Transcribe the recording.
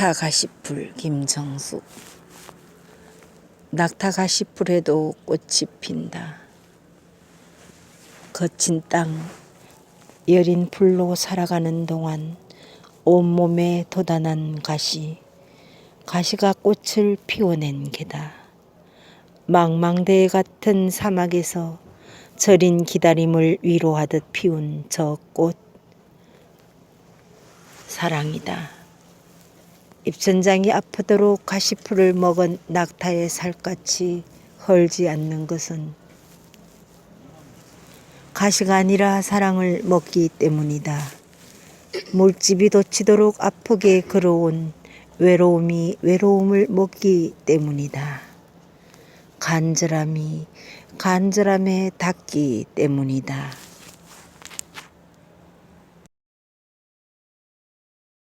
낙타 가시풀 김정숙 낙타 가시풀에도 꽃이 핀다. 거친 땅 여린 풀로 살아가는 동안 온몸에 돋아난 가시 가시가 꽃을 피워낸 게다. 망망대해 같은 사막에서 저린 기다림을 위로하듯 피운 저 꽃 사랑이다. 입천장이 아프도록 가시풀을 먹은 낙타의 살갗이 헐지 않는 것은 가시가 아니라 사랑을 먹기 때문이다. 물집이 돋치도록 아프게 걸어온 외로움이 외로움을 먹기 때문이다. 간절함이 간절함에 닿기 때문이다.